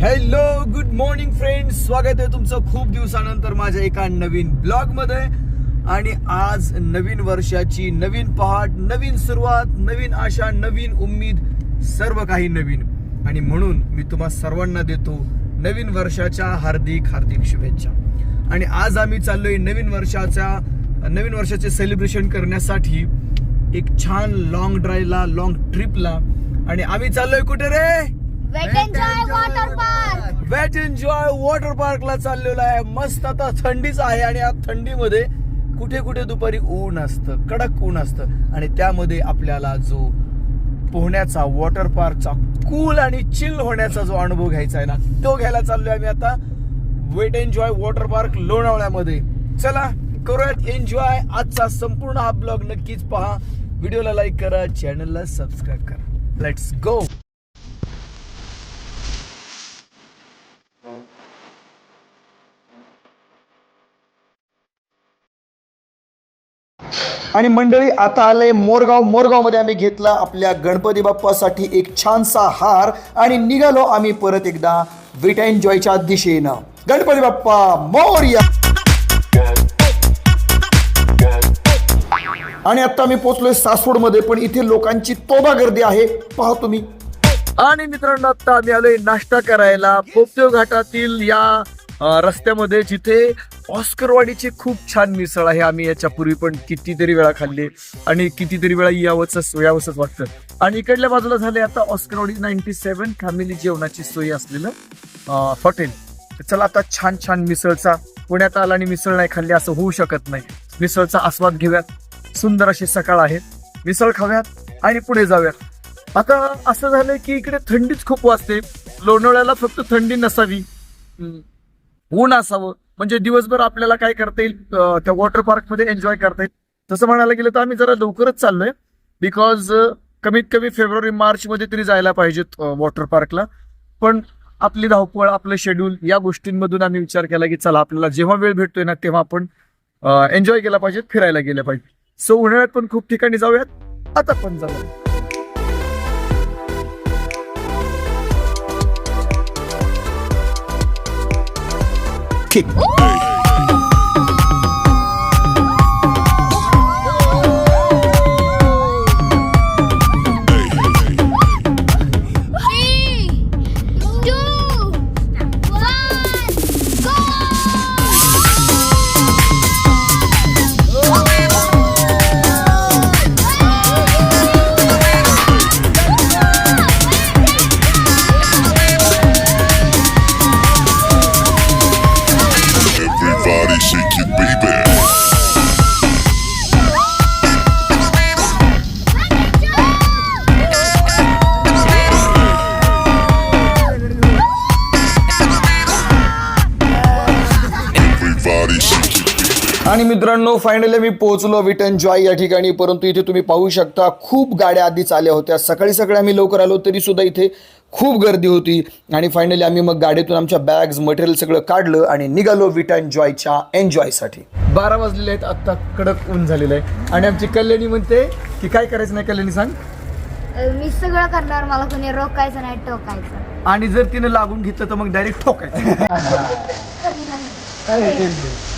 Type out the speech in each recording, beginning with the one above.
Hello good morning friend स्वागत आहे तुमचं खूप दिवसानंतर माझ्या एका नवीन ब्लॉगमध्ये आणि आज नवीन वर्षाची नवीन पहाट नवीन सुरुवात नवीन आशा नवीन उम्मीद सर्व काही नवीन. आणि म्हणून मी तुम्हा सर्वांना देतो नवीन वर्षाच्या हार्दिक हार्दिक शुभेच्छा. आणि आज आम्ही चाललोय नवीन वर्षाच्या नवीन वर्षाचे सेलिब्रेशन करण्यासाठी एक छान लॉंग ड्राईव्हला लॉंग ट्रिपला आणि आम्ही चाललोय कुठे रे? Wet enjoy water park wet enjoy water पार्कला चाललेलो आहे. मस्त आता थंडीच आहे आणि या थंडीमध्ये कुठे कुठे दुपारी ऊन असतं कडक ऊन असतं. आणि त्यामध्ये आपल्याला जो पोहण्याचा वॉटर पार्कचा कूल आणि चिल होण्याचा जो अनुभव घ्यायचा आहे ना तो घ्यायला चाललोय आम्ही आता. वेट एन्जॉय वॉटर पार्क लोणावळ्यामध्ये. चला करूयात एन्जॉय आजचा संपूर्ण हा ब्लॉग नक्कीच पहा. व्हिडिओला लाईक करा चॅनलला सबस्क्राईब करा. लेट्स गो आणि मंडळी आता आलंय मोरगाव. मोरगावमध्ये आम्ही घेतला आपल्या गणपती बाप्पासाठी एक छानसा हार आणि निघालो आम्ही परत एकदा विटाईन एन्जॉयच्या दिशेनं. गणपती बाप्पा मोर्या. आणि आता मी पोहोचलोय सासवडमध्ये पण इथे लोकांची तोबा गर्दी आहे. पहा तुम्ही. आणि मित्रांनो आता आम्ही आलोय नाश्ता करायला. पोपदेव घाटातील या रस्त्यामध्ये जिथे ऑस्करवाडीचे खूप छान मिसळ आहे. आम्ही याच्यापूर्वी पण कितीतरी वेळा खाल्ली आणि कितीतरी वेळा यावंच यावंच वाटतं. आणि इकडल्या बाजूला झाले आता ऑस्करवाडी नाईन्टी सेव्हन फॅमिली जेवणाची सोय असलेलं हॉटेल. चला आता छान छान मिसळचा पुण्यात आला आणि मिसळ नाही खाल्ली असं होऊ शकत नाही. मिसळचा आस्वाद घेऊयात. सुंदर अशी सकाळ आहे. मिसळ खाव्यात आणि पुढे जाऊयात. आता असं झालंय की इकडे थंडीच खूप वाजते. लोणावळ्याला फक्त थंडी नसावी. ऊन असावं. म्हणजे दिवसभर आपल्याला काय करता येईल त्या वॉटर पार्कमध्ये एन्जॉय करता येईल. तसं म्हणायला गेलं तर आम्ही जरा लवकरच चाललोय बिकॉज कमीत कमी फेब्रुवारी मार्च मध्ये तरी जायला पाहिजेत वॉटर पार्कला. पण आपली धावपळ आपलं शेड्यूल या गोष्टींमधून आम्ही विचार केला की चला आपल्याला जेव्हा वेळ भेटतोय ना तेव्हा आपण एन्जॉय केला पाहिजे फिरायला गेलं पाहिजे. सो उन्हाळ्यात पण खूप ठिकाणी जाऊयात आता पण जाऊया जाऊयात Three, आणि मित्रांनो फायनली मी पोहोचलो विट अँड जॉय या ठिकाणी. परंतु इथे तुम्ही पाहू शकता खूप गाड्या आधीच आल्या होत्या. सकाळी सकाळी आम्ही लवकर आलो तरी सुद्धा इथे खूप गर्दी होती. आणि फायनली आम्ही मग गाडीतून आमच्या बॅग्स मटेरियल सगळं काढलं आणि निघालो विट अँड जॉयच्या एन्जॉयसाठी बारा वाजलेले आहेत आत्ता कडक ऊन झालेलं आहे. आणि आमची कल्याणी म्हणते की काय करायचं नाही कल्याणी सांग. मी सगळं करणार मला कोणी रोकायचं नाही टोकायचं. आणि जर तिने लागून घेतलं तर मग डायरेक्ट ठोकायचं.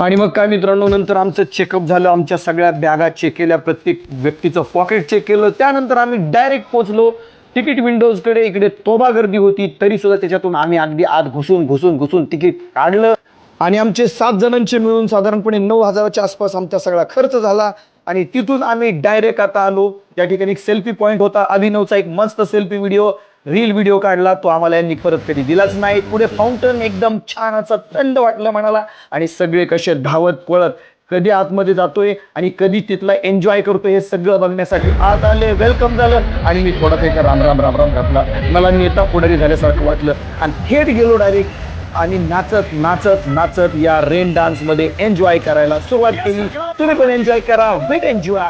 आणि मग काय मित्रांनो नंतर आमचं चेकअप झालं आमच्या सगळ्या बॅगा चेक केल्या प्रत्येक व्यक्तीचं पॉकेट चेक केलं. त्यानंतर आम्ही डायरेक्ट पोचलो तिकीट विंडोजकडे इकडे तोबा गर्दी होती तरी सुद्धा त्याच्यातून आम्ही अगदी आत घुसून घुसून घुसून तिकीट काढलं. आणि आमचे सात जणांचे मिळून साधारणपणे नऊ हजाराच्या आसपास आमचा सगळा खर्च झाला. आणि तिथून आम्ही डायरेक्ट आता आलो. या ठिकाणी एक सेल्फी पॉईंट होता. अभिनवचा एक मस्त सेल्फी व्हिडिओ रील व्हिडिओ काढला तो आम्हाला यांनी परत कधी दिलाच नाही. पुढे फाउंटन एकदम छान असं थंड वाटलं म्हणाला. आणि सगळे कसे धावत पळत कधी आतमध्ये जातोय आणि कधी तिथला एन्जॉय करतोय हे सगळं बघण्यासाठी आत आले वेलकम झालं. आणि मी थोडा त्याचा राम राम राम राम घातला. मला नेता पुढारी झाल्यासारखं वाटलं. आणि थेट गेलो डायरेक्ट आणि नाचत नाचत नाचत या रेन डान्समध्ये एन्जॉय करायला सुरुवात केली. तुम्ही पण एन्जॉय करा. वेट एन्जॉय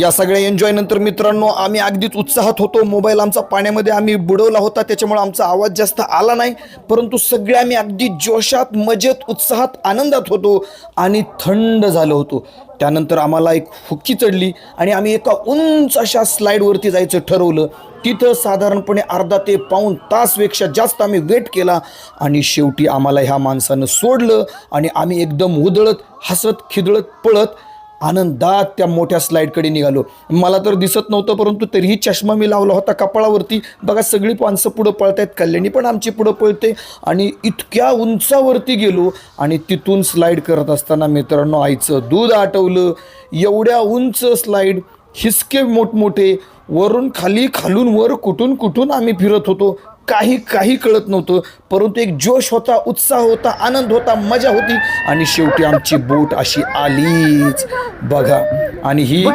या सगळ्या एन्जॉय नंतर मित्रांनो आम्ही अगदीच उत्साहात होतो. मोबाईल आमचा पाण्यामध्ये आम्ही बुडवला होता त्याच्यामुळे आमचा आवाज जास्त आला नाही. परंतु सगळे आम्ही अगदी जोशात मजेत उत्साहात आनंदात होतो आणि थंड झालो होतो. त्यानंतर आम्हाला एक हुक्की चढली आणि आम्ही एका उंच अशा स्लाईडवरती जायचं ठरवलं. तिथं साधारणपणे अर्धा ते पाऊन तासपेक्षा जास्त आम्ही वेट केला आणि शेवटी आम्हाला ह्या माणसानं सोडलं आणि आम्ही एकदम उधळत हसत खिदळत पळत आनंदात त्या मोठ्या स्लाईडकडे निघालो. मला तर दिसत नव्हतं परंतु तरीही चष्मा मी लावला होता कपाळावरती. बघा सगळी माणसं पुढं पळत आहेत कल्याणी पण आमची पुढं पळते. आणि इतक्या उंचावरती गेलो आणि तिथून स्लाईड करत असताना मित्रांनो आईचं दूध आटवलं. एवढ्या उंच स्लाईड हिसके मोठमोठे. वरून खाली खालून वर कुठून कुठून आम्ही फिरत होतो. काही काही कळत नव्हतं. परंतु एक जोश होता उत्साह होता आनंद होता मजा होती. आणि शेवटी आमची बोट अशी आलीच. बघा. आणि ही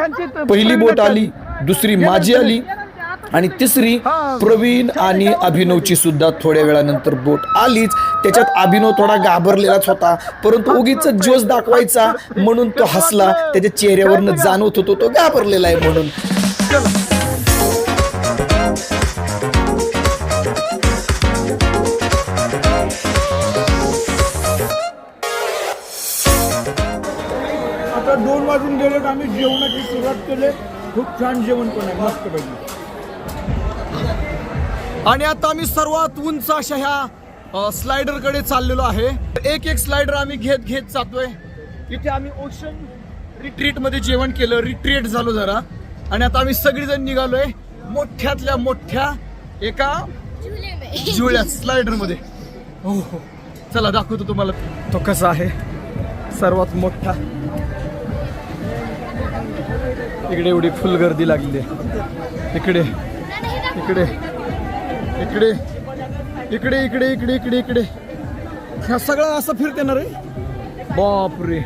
पहिली बोट आली दुसरी माझी आली आणि तिसरी प्रवीण आणि अभिनवची सुद्धा थोड्या वेळानंतर बोट आलीच. त्याच्यात अभिनव थोडा घाबरलेलाच होता. परंतु उगीच जोश दाखवायचा म्हणून तो हसला. त्याच्या चेहऱ्यावरनं जाणवत होतो तो घाबरलेला आहे म्हणून. वाजून गेलेत आम्ही जेवणाची सुरुवात केली. खूप छान जेवण पण आहे मस्त पैकी. आणि आता आम्ही सर्वात उंच अशा ह्या स्लायडरकडे चाललेलो आहे. एक एक स्लायडर आम्ही घेत घेत जातोय इथे आम्ही ओशन रिट्रीटमध्ये जेवण केलं रिट्रीट झालो जरा. आणि आता आम्ही सगळेजण निघालोय मोठ्यातल्या मोठ्या एका जुळ्या स्लायडरमध्ये हो हो. चला दाखवतो तुम्हाला. तो कसा आहे? सर्वात मोठा. इकडे एवढी फुल गर्दी लागली आहे इकडे. इकडे. इकडे. इकडे इकडे इकडे इकडे इकडे. ह्या सगळं असं फिरते ना रे? बापरे.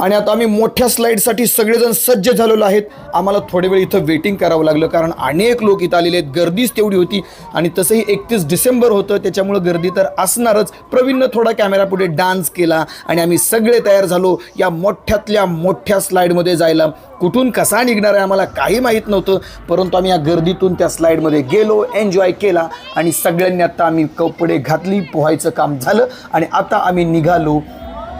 आणि आता आम्ही मोठ्या स्लाईडसाठी सगळेजण सज्ज झालेलो आहेत. आम्हाला थोडे वेळ इथं वेटिंग करावं लागलं कारण अनेक लोक इथं आलेले आहेत. गर्दीच तेवढी होती आणि तसंही एकतीस डिसेंबर होतं त्याच्यामुळं गर्दी तर असणारच. प्रवीणनं थोडा कॅमेरा पुढे डान्स केला आणि आम्ही सगळे तयार झालो या मोठ्यातल्या मोठ्या स्लाईडमध्ये जायला. कुठून कसा निघणार आहे आम्हाला काही माहीत नव्हतं परंतु आम्ही या गर्दीतून त्या स्लाईडमध्ये गेलो एन्जॉय केला आणि सगळ्यांनी आता आम्ही कपडे घातली पोहायचं काम झालं आणि आता आम्ही निघालो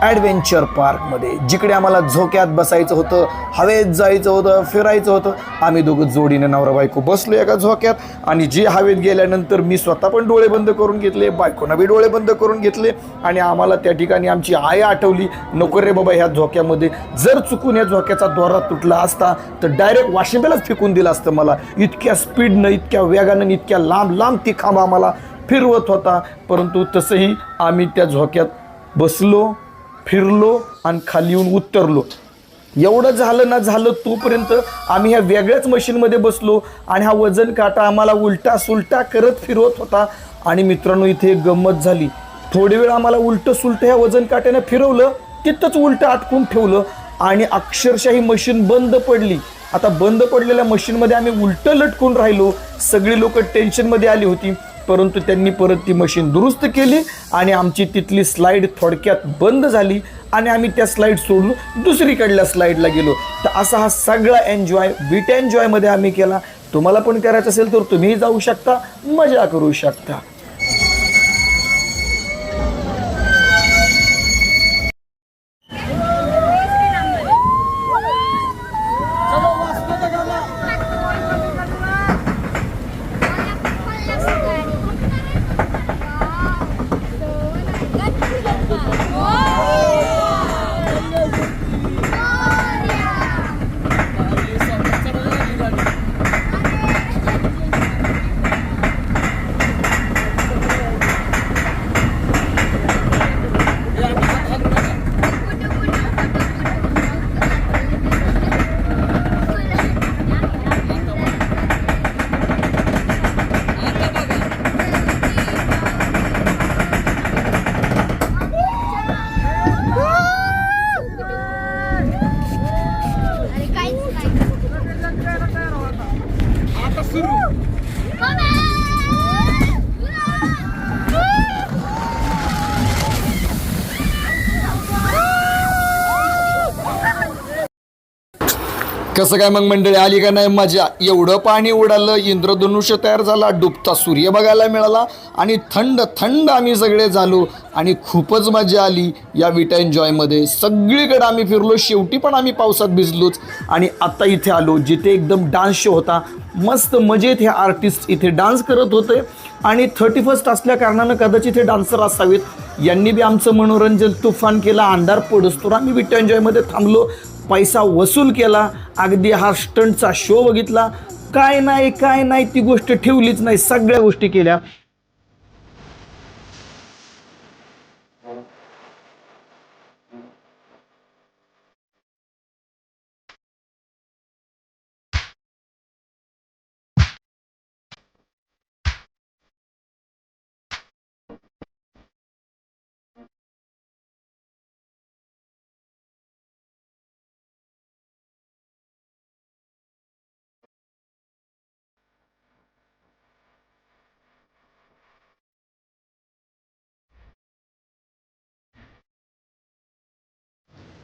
ॲडव्हेंचर पार्कमध्ये जिकडे आम्हाला झोक्यात बसायचं होतं हवेत जायचं होतं फिरायचं होतं. आम्ही दोघं जोडीने नवरा बायको बसलो एका झोक्यात आणि जे हवेत गेल्यानंतर मी स्वतः पण डोळे बंद करून घेतले बायकोनं बी डोळे बंद करून घेतले आणि आम्हाला त्या ठिकाणी आमची आई आठवली नको रे बाबा ह्या झोक्यामध्ये. जर चुकून या झोक्याचा दोरा तुटला असता तर डायरेक्ट वाशिंब्यालाच फेकून दिलं असतं मला. इतक्या स्पीडनं इतक्या वेगानं इतक्या लांब लांब ती खांब आम्हाला फिरवत होता. परंतु तसंही आम्ही त्या झोक्यात बसलो फिरलो आणि खाली येऊन उतरलो एवढं झालं ना झालं तोपर्यंत आम्ही ह्या वेगळ्याच मशीनमध्ये बसलो आणि हा वजन काटा आम्हाला उलटा सुलटा करत फिरवत होता. आणि मित्रांनो इथे एक गंमत झाली. थोडी वेळ आम्हाला उलटं सुलटं ह्या वजन काट्यानं फिरवलं तिथंच उलटं अटकून ठेवलं आणि अक्षरशः ही मशीन बंद पडली. आता बंद पडलेल्या मशीनमध्ये आम्ही उलटं लटकून राहिलो. सगळी लोक टेन्शनमध्ये आली होती. परंतु त्यांनी परत ती मशीन दुरुस्त केली आणि आमची तिथली स्लाईड थोडक्यात बंद झाली आणि आम्ही त्या स्लाईड सोडून दुसरीकडल्या स्लाईडला गेलो. तर असा हा सगळा एन्जॉय बीट एन्जॉयमध्ये आम्ही केला. तुम्हाला पण करायचं असेल तर तुम्हीही जाऊ शकता मजा करू शकता. कसं काय मग मंडळी आली का नाही मजा? एवढं पाणी उडालं इंद्रधनुष्य तयार झाला डुबता सूर्य बघायला मिळाला आणि थंड थंड आम्ही सगळे झालो आणि खूपच मजा आली या विटा एन्जॉयमध्ये सगळीकडे आम्ही फिरलो शेवटी पण आम्ही पावसात भिजलोच आणि आत्ता इथे आलो जिथे एकदम डान्स शो होता. मस्त मजेत हे आर्टिस्ट इथे डान्स करत होते आणि थर्टी फर्स्ट असल्या कारणानं कदाचित हे डान्सर असावेत. यांनी बी आमचं मनोरंजन तुफान केला अंधार पडूस तर आम्ही विटा एन्जॉयमध्ये थांबलो. पैसा वसूल केला अगदी हा स्टंटचा शो बघितला. काय नाही काय नाही ती गोष्ट ठेवलीच नाही सगळ्या गोष्टी केल्या.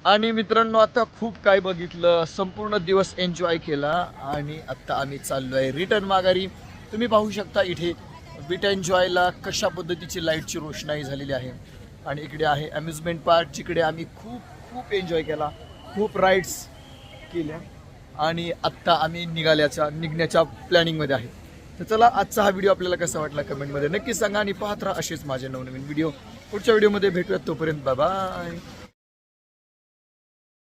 आणि मित्रांनो आता खूप काय बघितलं. संपूर्ण दिवस एन्जॉय केला आणि आता आम्ही चाललो आहे रिटर्न माघारी. तुम्ही पाहू शकता इथे बीट एन्जॉयला कशा पद्धतीची लाईटची रोषणाई झालेली आहे. आणि इकडे आहे अम्युजमेंट पार्क जिकडे आम्ही खूप खूप एन्जॉय केला. खूप राईड्स केल्या. आणि आत्ता आम्ही निघाल्याच्या निघण्याच्या प्लॅनिंगमध्ये आहे. तर चला आजचा हा व्हिडिओ आपल्याला कसा वाटला कमेंटमध्ये नक्की सांगा आणि पाहत राहा असेच माझे नवनवीन व्हिडिओ पुढच्या व्हिडिओमध्ये भेटूयात तोपर्यंत बाय